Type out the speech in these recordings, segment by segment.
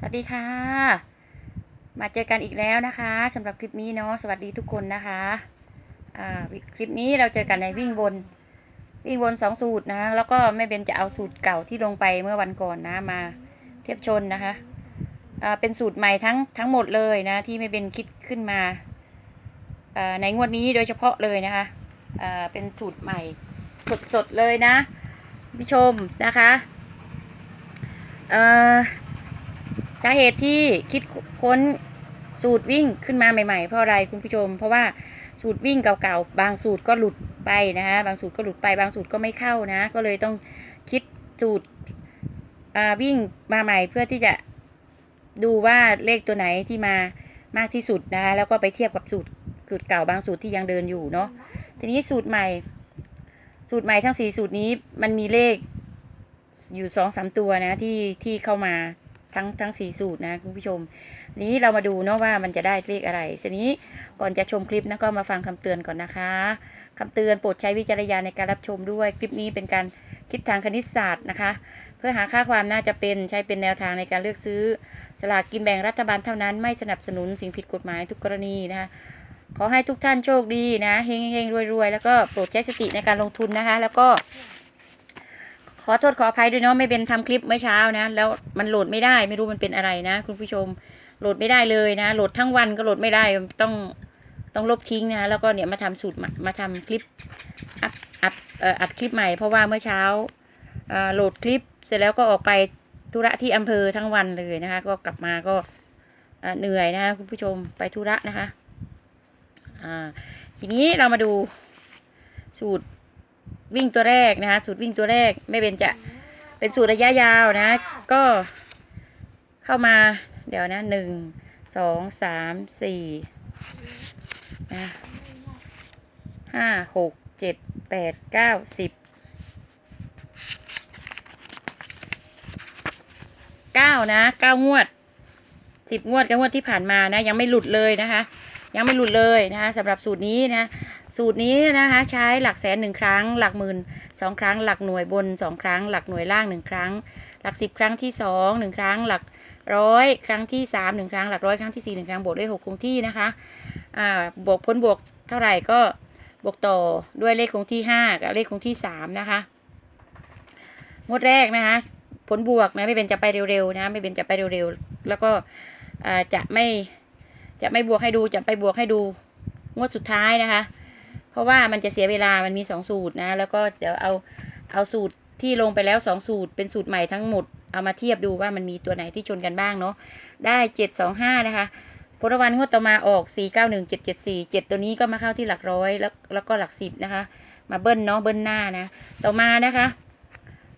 สวัสดีค่ะ มาเจอกันอีกแล้วนะคะสำหรับคลิปนี้เนาะสวัสดีทุกคนนะคะอ่าคลิปนี้เราเจอกันในวิ่งบนวิ่งบนสองสูตรนะแล้วก็แม่เบนจะเอาสูตรเก่าที่ลงไปเมื่อวันก่อนนะมาเทียบชนนะคะอ่าเป็นสูตรใหม่ทั้งทั้งหมดเลยนะที่แม่เบนคิดขึ้นมาอ่าในงวดนี้โดยเฉพาะเลยนะคะอ่าเป็นสูตรใหม่สดๆเลยนะผู้ชมนะคะเอ่อ สาเหตุที่คิดค้นสูตรวิ่งขึ้นมาใหม่ๆ เพราะอะไรคุณผู้ชม เพราะว่าสูตรวิ่งเก่าๆ บางสูตรก็หลุดไปนะฮะบางสูตรก็หลุดไป บางสูตรก็ไม่เข้านะ ก็เลยต้องคิดสูตรวิ่งมาใหม่เพื่อที่จะดูว่าเลขตัวไหนที่มามากที่สุดนะคะแล้วก็ไปเทียบกับสูตรสูตรเก่าบางสูตรที่ยังเดินอยู่เนาะทีนี้สูตรใหม่ สูตรใหม่ทั้งสี่สูตรนี้มันมีเลขอยู่สองสามตัวนะที่ที่เข้ามา ทั้งทั้งสี่สูตรนะคุณผู้ชม นี้เรามาดูเนาะว่ามันจะได้เลขอะไรทีนี้ก่อนจะชมคลิปนะก็มาฟังคำเตือนก่อนนะคะคำเตือนโปรดใช้วิจารณญาณในการรับชมด้วยคลิปนี้เป็นการคิดทางคณิตศาสตร์นะคะ เพื่อหาค่าความน่าจะเป็นใช้เป็นแนวทางในการเลือกซื้อสลากกินแบ่งรัฐบาลเท่านั้นไม่สนับสนุนสิ่งผิดกฎหมายทุกกรณีนะคะขอให้ทุกท่านโชคดีนะเฮงเฮงรวยๆแล้วก็โปรดใช้สติในการลงทุนนะคะ แล้วก็ อโทษขออภัยด้วยเนาะไม่เป็นทำคลิปเมื่อเช้านะ แล้วมันโหลดไม่ได้ไม่รู้มันเป็นอะไรนะ คุณผู้ชมโหลดไม่ได้เลยนะ โหลดทั้งวันก็โหลดไม่ได้ต้องต้องลบทิ้งนะ แล้วก็เนี่ยมาทำสูตรมามาทำคลิปอัพอัพเอ่ออัดคลิปใหม่เพราะว่าเมื่อเช้าอ่อโหลดคลิปเสร็จแล้วก็ออกไปธุระที่อำเภอทั้งวันเลยนะคะ ก็กลับมาก็เอ่อเหนื่อยนะคะคุณผู้ชมไปธุระนะคะอ่าทีนี้เรามาดูสูตร วิ่งตัวแรกนะคะ สูตรวิ่งตัวแรกไม่เป็นจะเป็นสูตรระยะยาวนะ ก็เข้ามาเดี๋ยวนะหนึ่งสองสามสี่นะห้าหกเจ็ดแปดเก้าสิบเก้านะเก้างวดสิบงวดกับงวดที่ผ่านมานะ ยังไม่หลุดเลยนะคะ ยังไม่หลุดเลยนะคะสำหรับสูตรนี้นะ สูตรนี้นะคะใช้หลักแสนหนึ่งครั้ง หลักหมื่นสองครั้ง หลักหน่วยบนสองครั้ง หลักหน่วยล่างหนึ่งครั้ง หลักสิบครั้งที่สองหนึ่งครั้ง หลักร้อยครั้งที่สามหนึ่งครั้ง หลักร้อยครั้งที่สี่หนึ่งครั้งบวกด้วยหกคงที่นะคะอ่าบวกพ้นบวกเท่าไหร่ก็บวกต่อด้วยเลขคงที่ห้ากับเลขคงที่สามนะคะงวดแรกนะคะผลบวกนะไม่เป็นจะไปเร็วๆนะไม่เป็นจะไปเร็วๆแล้วก็อ่าจะไม่จะไม่บวกให้ดูจะไปบวกให้ดูงวดสุดท้ายนะคะ เพราะว่ามันจะเสียเวลามันมีสองสูตรนะ แล้วก็เดี๋ยวเอาเอาสูตรที่ลงไปแล้วสองสูตร เป็นสูตรใหม่ทั้งหมด เอามาเทียบดูว่ามันมีตัวไหนที่ชนกันบ้างเนาะ ได้เจ็ดสองห้านะคะพลวันงวดต่อมาออกสี่เก้าหนึ่งเจ็ดเจ็ดสี่เจ็ดตัวนี้ก็มาเข้าที่หลักร้อยแล้วแล้วก็หลักสิบนะคะ มาเบิ้ลเนาะเบิ้ลหน้านะ ต่อมานะคะ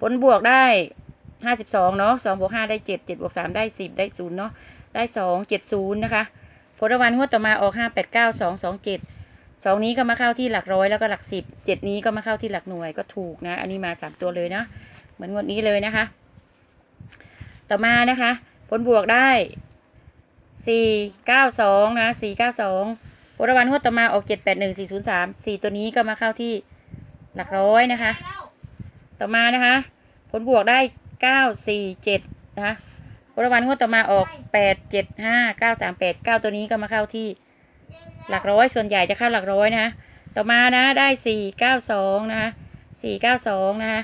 ผลบวกได้ห้าสิบสองเนาะสองบวกห้าได้เจ็ดเจ็ดบวกสามได้สิบได้ศูนย์เนาะ ได้สองเจ็ดศูนย์นะคะ ผลวันงวดต่อมาออกห้าแปดเก้า สองนี้ก็มาเข้าที่หลักร้อยแล้วก็หลักสิบเจ็ดนี้ก็มาเข้าที่หลักหน่วยก็ถูกนะ อันนี้มาสามตัวเลยนะ เหมือนงวดนี้เลยนะคะ ต่อมานะคะ ผลบวกได้สี่เก้าสองนะสี่เก้าสองผลวันงวดต่อมาออกเจ็ดแปดหนึ่งสี่ศูนย์สามสี่ตัวนี้ก็มาเข้าที่หลักร้อยนะคะ ต่อมานะคะ ผลบวกได้เก้าสี่เจ็ดนะคะผลวันงวดต่อมาออกแปดเจ็ดห้าเก้าสามแปดเก้าตัวนี้ก็มาเข้าที่ หลักร้อยส่วนใหญ่จะเข้าหลักร้อยนะคะต่อมานะได้สี่เก้าสองนะคะสี่เก้าสองนะคะ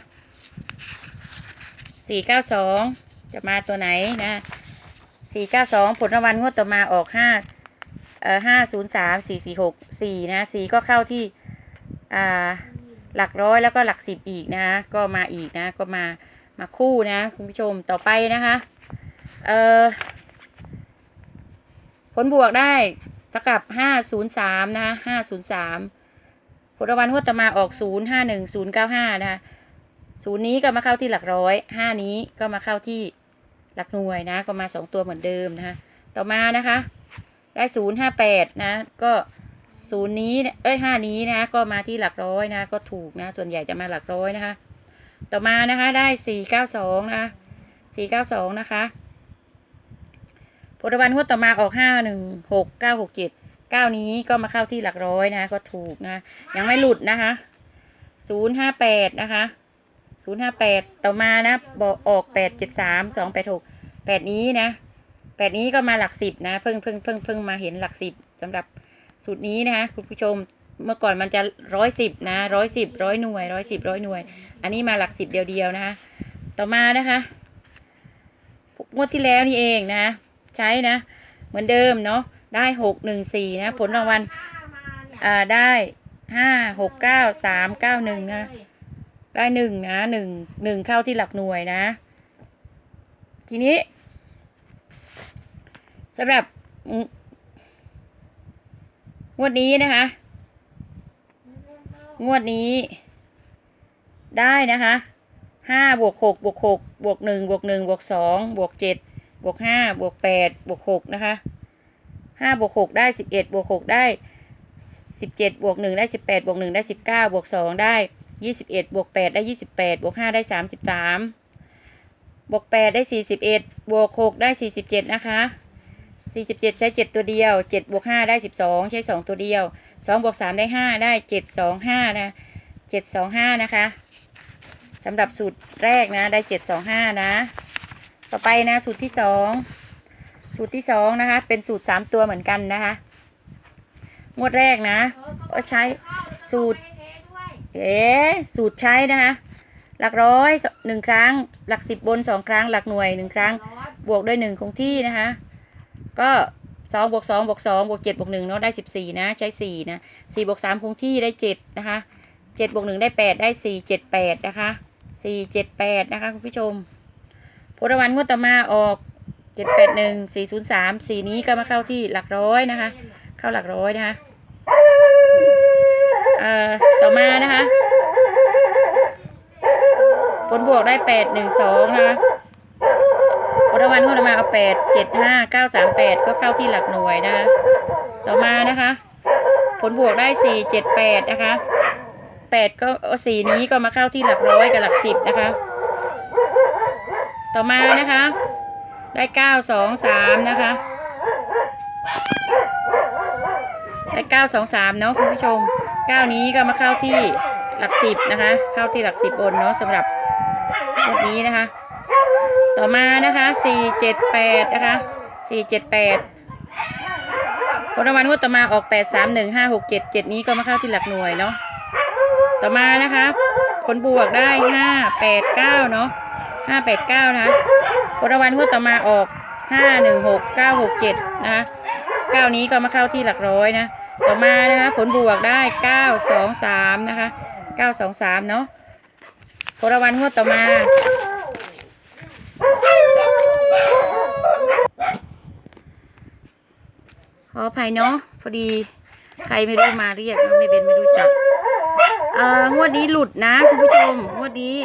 สี่เก้าสองจะมาตัวไหนนะสี่เก้าสองผลรางวัลงวดต่อมาออกห้าเอ่อห้าศูนย์สามสี่สี่หกสี่นะสี่ก็เข้าที่อ่าหลักร้อยแล้วก็หลักสิบอีกนะก็มาอีกนะก็มามาคู่นะคุณผู้ชมต่อไปนะคะเอ่อผลบวกได้ เท่ากับห้าศูนย์สามนะคะห้าศูนย์สามผลรางวัลงวดต่อมาออกศูนย์ห้าหนึ่งศูนย์เก้าห้านะคะศูนย์นี้ก็มาเข้าที่หลักร้อยห้านี้ก็มาเข้าที่หลักหน่วยนะ ก็มาสองตัวเหมือนเดิมนะคะต่อมานะคะ ได้ศูนย์ห้าแปดนะก็ศูนย์นี้เนี่ยเอ้ยห้านี้นะก็มาที่หลักร้อยนะก็ถูกนะ ส่วนใหญ่จะมาหลักร้อยนะคะ ต่อมานะคะได้สี่เก้าสองนะคะสี่เก้าสองนะคะ ผลรางวัลงวดต่อมาออกห้าหนึ่งหกเก้าหกเจ็ดเก้านี้ก็มาเข้าที่หลักร้อยนะก็ถูกนะ ยังไม่หลุดนะคะศูนย์ห้าแปดนะคะศูนย์ห้าแปดต่อมานะบอกออกแปดเจ็ดสามสองแปดหกแปดนี้นะแปดนี้ก็มาหลักสิบนะเพิ่งเพิ่งเพิ่งเพิ่งมาเห็นหลักสิบสำหรับสูตรนี้นะคะคุณผู้ชมเมื่อก่อนมันจะร้อยสิบนะร้อยสิบร้อยหน่วยร้อยสิบร้อยหน่วย อันนี้มาหลักสิบเดียวๆนะคะ ต่อมานะคะงวดที่แล้วนี่เองนะ ใช้นะ เหมือนเดิมเนาะได้หกหนึ่งสี่นะ ผลรางวัลอ่าได้ห้าหกเก้าสามเก้าหนึ่งนะ ได้หนึ่งนะหนึ่งหนึ่งเข้าที่หลักหน่วยนะ ทีนี้สำหรับงงวดนี้นะคะ งวดนี้ ได้นะคะห้าบวกหกบวกหกบวกหนึ่งบวกหนึ่งบวกสองบวกเจ็ด บวกห้าบวกแปดบวกหกนะคะห้าบวกหกได้สิบเอ็ดบวกหกได้สิบเจ็ดบวกหนึ่งได้สิบแปดบวกหนึ่งได้สิบเก้าบวกสองได้ยี่สิบเอ็ดบวกแปดได้ยี่สิบแปดบวกห้าได้สามสิบสามบวกแปดได้สี่สิบเอ็ดบวกหกได้สี่สิบเจ็ดนะคะสี่สิบเจ็ดใช้เจ็ดตัวเดียวเจ็ดบวกห้าได้สิบสองใช้สองตัวเดียวสองบวกสามได้ห้าได้เจ็ดสองห้านะเจ็ดสองห้านะคะสำหรับสูตรแรกนะได้เจ็ดสองห้านะ ต่อไปนะ สูตรที่สองสูตรที่สองนะคะ เป็นสูตรสามตัวเหมือนกันนะคะ งวดแรกนะก็ใช้สูตร เอ๋สูตรใช้นะคะ หลักร้อยหนึ่งครั้ง หลักสิบบนสองครั้ง หลักหน่วยหนึ่งครั้ง บวกด้วยหนึ่งคงที่นะคะ ก็สองบวกสองบวกสองบวกเจ็ดบวกหนึ่งเนาะได้สิบสี่นะ ใช้สี่นะสี่บวกสามคงที่ได้เจ็ดนะคะเจ็ดบวกหนึ่งได้แปดได้สี่เจ็ดแปดนะคะสี่เจ็ดแปดนะคะคุณผู้ชม ผลรางวัลงวดต่อมาออกเจ็ดแปดหนึ่งสี่ศูนย์สามสี่นี้ก็มาเข้าที่หลักร้อยนะคะ เข้าหลักร้อยนะคะเอ่อต่อมานะคะ ผลบวกได้แปดหนึ่งสองนะคะผลรางวัลงวดต่อมาเอาแปดเจ็ดห้าเก้าสามแปดก็เข้าที่หลักหน่วยนะคะต่อมานะคะ ผลบวกได้สี่เจ็ดแปดนะคะแปดก็สี่นี้ก็มาเข้าที่หลักร้อยกับหลักสิบนะคะ ต่อมานะคะ ได้เก้าสองสามนะคะ ได้เก้าสองสามเนาะคุณผู้ชมเก้านี้ก็มาเข้าที่หลักสิบนะคะ เข้าที่หลักสิบบนเนาะสำหรับพวกนี้นะคะ ต่อมานะคะสี่เจ็ดแปดนะคะสี่เจ็ดแปดผลรางวัลงวดต่อมาออกแปดสามหนึ่งห้าหกเจ็ดเจ็ดนี้ก็มาเข้าที่หลักหน่วยเนาะต่อมานะคะผลบวกได้ห้าแปดเก้าเนาะ ห้าแปดเก้านะคะผลรางวัลงวดต่อมาออกห้าหนึ่งหกเก้าหกเจ็ดนะคะเก้านี้ก็มาเข้าที่หลักร้อยนะต่อมานะคะผลบวกได้เก้าสองสามนะคะเก้าสองสามเนาะผลรางวัลงวดต่อมาขออภัยเนาะพอดีใครไม่รู้มาเรียกไม่เป็นไม่รู้จักเอ่องวดนี้หลุดนะคุณผู้ชมงวดนี้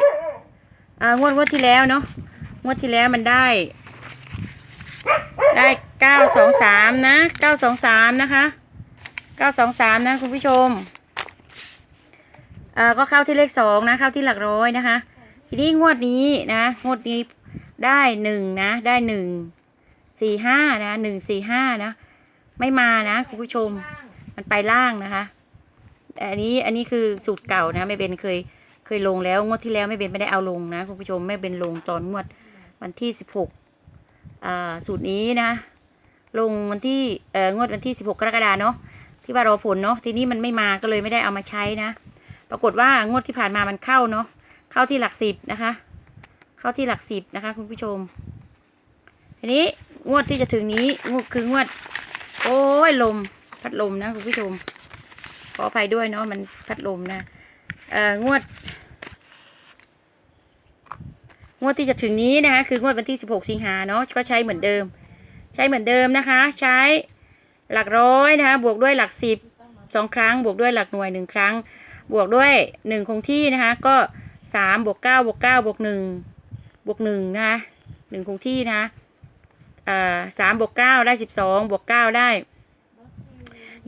อ่องวดงวดที่แล้วเนาะงวดที่แล้วมันได้ ได้เก้าสองสามนะเก้าสองสามนะคะเก้าสองสามนะคุณผู้ชมเอ่อก็เข้าที่เลขสองนะ เข้าที่หลักร้อยนะคะ ทีนี้งวดนี้นะงวดนี้ได้หนึ่งนะ ได้หนึ่งสี่ห้านะหนึ่งสี่ห้านะ ไม่มานะคุณผู้ชม มันไปล่างนะคะ อันนี้อันนี้คือสูตรเก่านะไม่เป็นเคย เคยลงแล้วงวดที่แล้วไม่เป็นไม่ได้เอาลงนะคุณผู้ชมไม่เป็นลงตอนงวดวันที่สิบหกอ่าสูตรนี้นะ ลงวันที่เอ่องวดวันที่สิบหกกรกฎาเนาะที่ว่ารอผลเนาะทีนี้มันไม่มาก็เลยไม่ได้เอามาใช้นะ ปรากฏว่างวดที่ผ่านมามันเข้าเนาะเข้าที่หลักสิบนะคะ เข้าที่หลักสิบนะคะคุณผู้ชม ทีนี้งวดที่จะถึงนี้งวดคืองวด โอ้ยลมพัดลมนะคุณผู้ชมขออภัยด้วยเนาะมันพัดลมนะ เอ่องวด งวดที่จะถึงนี้นะคะ คืองวดวันที่ 16 สิงหาเนาะก็ใช้เหมือนเดิม ใช้เหมือนเดิมนะคะ ใช้หลักร้อยนะคะ บวกด้วยหลักสิบสองครั้ง บวกด้วยหลักหน่วยหนึ่งครั้ง บวกด้วยหนึ่งคงที่นะคะ ก็สามบวกเก้าบวกเก้าบวกหนึ่งบวกหนึ่งนะคะหนึ่งคงที่นะคะสามบวกเก้าได้สิบสองบวกเก้าได้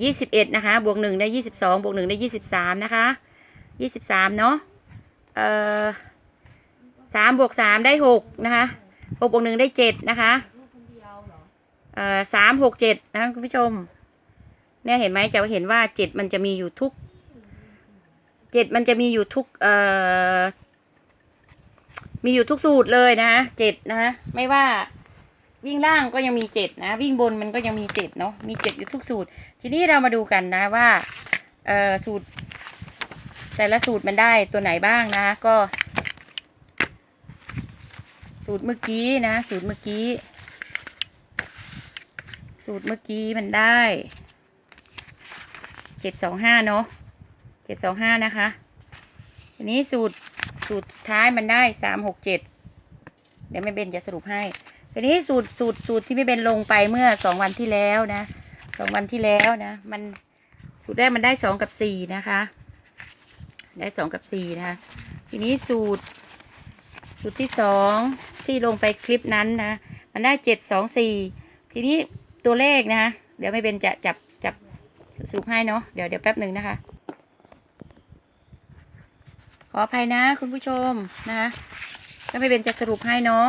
ยี่สิบเอ็ดนะคะ บวกหนึ่งได้ยี่สิบสองบวกหนึ่งได้ยี่สิบสามนะคะ ยี่สิบสามเนาะเอ่อสามบวกสามได้หกนะคะหกบวกหนึ่งได้เจ็ดนะคะเอ่อสามหกเจ็ดนะคุณผู้ชม เนี่ยเห็นไหมจะเห็นว่าเจ็ดมันจะมีอยู่ทุกเจ็ดมันจะมีอยู่ทุกเอ่อมีอยู่ทุกสูตรเลยนะเจ็ดนะคะไม่ว่าวิ่งล่างก็ยังมีเจ็ดนะ วิ่งบนมันก็ยังมีเจ็ดเนาะมีเจ็ดอยู่ทุกสูตร ทีนี้เรามาดูกันนะว่าเอ่อสูตร แต่ละสูตรมันได้ตัวไหนบ้างนะก็ สูตรเมื่อกี้นะ สูตรเมื่อกี้ สูตรเมื่อกี้มันได้เจ็ดสองห้าเนาะเจ็ดสองห้านะคะทีนี้สูตรสูตรท้ายมันได้สามหกเจ็ดเดี๋ยวแม่เบนจะสรุปให้ทีนี้สูตรสูตรสูตรที่แม่เบนลงไปเมื่อสองวันที่แล้วนะสองวันที่แล้วนะ มันสูตรแรกมันได้สองกับสี่นะคะ ได้สองกับสี่นะคะ ทีนี้สูตร สูตรที่สองที่ลงไปคลิปนั้นนะ มันได้เจ็ดสองสี่ทีนี้ตัวเลขนะคะ เดี๋ยวไม่เป็นจะจับจับสรุปให้เนาะเดี๋ยวเดี๋ยวแป๊บหนึ่งนะคะ ขออภัยนะคุณผู้ชมนะคะก็ไม่เป็นจะสรุปให้เนาะ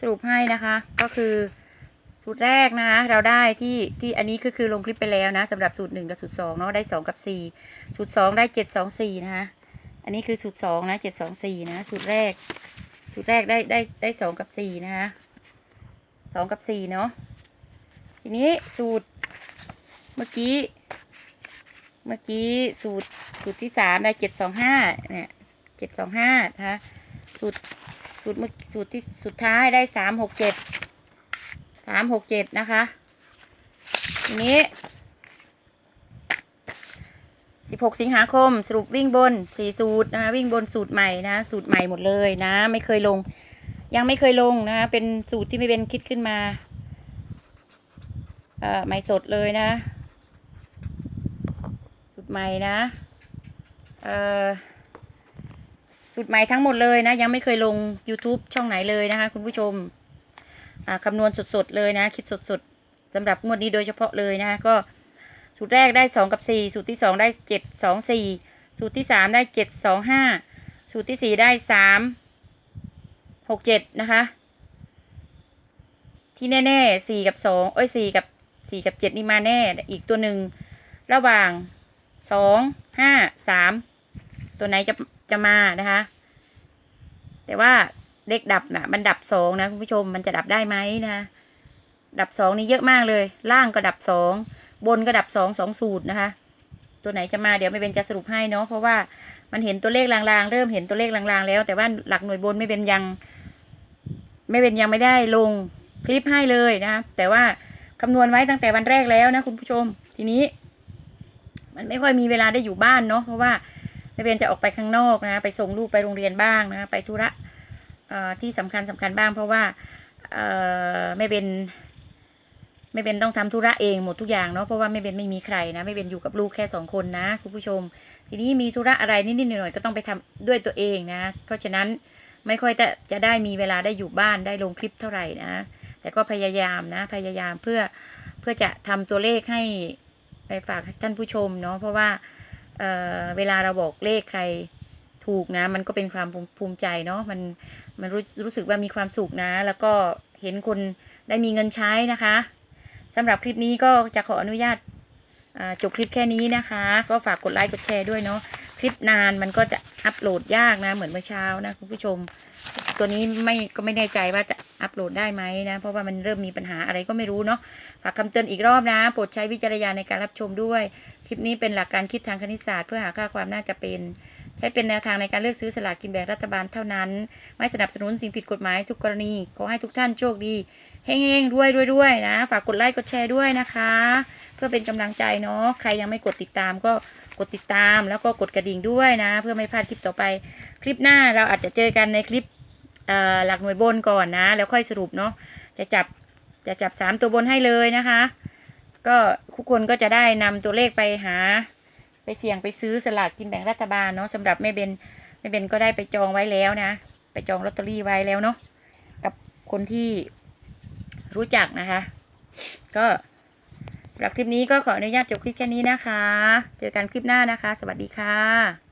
สรุปให้นะคะ ก็คือ สูตรแรกนะคะเราได้ที่ที่อันนี้ก็คือลงคลิปไปแล้วนะสำหรับสูตรหนึ่งกับสูตรสองเนาะได้สองกับสี่สูตรสองได้เจ็ดสองสี่นะคะอันนี้คือสูตรสองนะเจ็ดสองสี่นะสูตรแรก สูตรแรกได้ได้ได้สองกับสี่นะคะสองกับสี่เนาะทีนี้สูตรเมื่อกี้ เมื่อกี้สูตรสูตรที่สามได้เจ็ดสองห้าเนี่ยเจ็ดสองห้านะคะสูตรสูตรเมื่อสูตรที่สุดท้ายได้สามหกเจ็ด สามหกเจ็ดนะคะทีนี้สิบหกสิงหาคมสรุปวิ่งบนสี่สูตรนะคะวิ่งบนสูตรใหม่นะสูตรใหม่หมดเลยนะ ไม่เคยลง ยังไม่เคยลงนะคะเป็นสูตรที่ไม่เป็นคิดขึ้นมาเอ่อใหม่สดเลยนะ สูตรใหม่นะเอ่อสูตรใหม่ทั้งหมดเลยนะ ยังไม่เคยลง YouTube ช่องไหนเลยนะคะ คุณผู้ชม คำนวณสดๆเลยนะ คิดสดๆสำหรับงวดนี้โดยเฉพาะเลยนะก็สูตรแรกได้สองกับสี่สูตรที่สองได้เจ็ดสองสี่สูตรที่สามได้เจ็ดสองห้าสูตรที่สี่ได้สามหกเจ็ดนะคะ ที่แน่ๆสี่กับสองเอ้ยสี่กับสี่กับเจ็ดนี่มาแน่ อีกตัวหนึ่ง ระหว่างสองห้าสามตัวไหนจะจะมานะคะ แต่ว่า เลขดับนะมันดับสองนะคุณผู้ชมมันจะดับได้ไหมนะดับสองนี่เยอะมากเลย ล่างก็ดับสองบนก็ดับสองสองสูตรนะคะ ตัวไหนจะมาเดี๋ยวไม่เป็นจะสรุปให้เนาะเพราะว่ามันเห็นตัวเลขลางๆ เริ่มเห็นตัวเลขลางๆ แล้ว แต่ว่าหลักหน่วยบนไม่เป็นยัง ไม่เป็นยังไม่ได้ลงคลิปให้เลยนะแต่ว่าคำนวณไว้ตั้งแต่วันแรกแล้วนะคุณผู้ชมทีนี้ มันไม่ค่อยมีเวลาได้อยู่บ้านเนาะเพราะว่าแม่เบนจะออกไปข้างนอกนะ ไปส่งลูกไปโรงเรียนบ้างนะ ไปธุระ ที่สำคัญสำคัญบ้าง เพราะว่าเอ่อแม่เบนแม่เบนต้องทำธุระเองหมดทุกอย่างเนาะเพราะว่าแม่เบนไม่มีใครนะแม่เบนอยู่กับลูกแค่สองคนนะคุณผู้ชม ทีนี้มีธุระอะไรนิดๆหน่อยๆก็ต้องไปทำด้วยตัวเองนะ เพราะฉะนั้นไม่ค่อยจะจะได้มีเวลาได้อยู่บ้านได้ลงคลิปเท่าไหร่นะ แต่ก็พยายามนะ พยายามเพื่อเพื่อจะทำตัวเลขให้ไปฝากท่านผู้ชมเนาะเพราะว่าเเวลาเราบอกเลขใคร ถูกนะมันก็เป็นความภูมิใจเนาะมันมันรู้รู้สึกว่ามีความสุขนะ แล้วก็เห็นคนได้มีเงินใช้นะคะสำหรับคลิปนี้ก็จะขออนุญาตจบคลิปแค่นี้นะคะ ก็ฝากกดไลค์กดแชร์ด้วยเนาะคลิปนานมันก็จะอัปโหลดยากนะ เหมือนเมื่อเช้านะคุณผู้ชม ตัวนี้ไม่ก็ไม่แน่ใจว่าจะอัปโหลดได้ไหมนะ เพราะว่ามันเริ่มมีปัญหาอะไรก็ไม่รู้เนาะฝากคำเตือนอีกรอบนะโปรดใช้วิจารณญาณในการรับชมด้วย คลิปนี้เป็นหลักการคิดทางคณิตศาสตร์ เพื่อหาค่าความน่าจะเป็น ใช้เป็นแนวทางในการเลือกซื้อสลากกินแบ่งรัฐบาลเท่านั้น ไม่สนับสนุนสิ่งผิดกฎหมายทุกกรณี ขอให้ทุกท่านโชคดีเฮงๆรวยรวยๆนะ ฝากกดไลค์กดแชร์ด้วยนะคะ เพื่อเป็นกำลังใจเนาะ ใครยังไม่กดติดตามก็กดติดตามแล้วก็กดกระดิ่งด้วยนะ เพื่อไม่พลาดคลิปต่อไป คลิปหน้าเราอาจจะเจอกันในคลิปหลักหน่วยบนก่อนนะ แล้วค่อยสรุปเนาะ จะจับจะจับสามตัวบนให้เลยนะคะ ก็ทุกคนก็จะได้นำตัวเลขไปหา ไปเสี่ยงไปซื้อสลากกินแบ่งรัฐบาลเนาะสำหรับแม่เบนแม่เบนก็ได้ไปจองไว้แล้วนะ ไปจองลอตเตอรี่ไว้แล้วเนาะกับคนที่รู้จักนะคะ ก็สำหรับคลิปนี้ก็ขออนุญาตจบคลิปแค่นี้นะคะ เจอกันคลิปหน้านะคะ สวัสดีค่ะ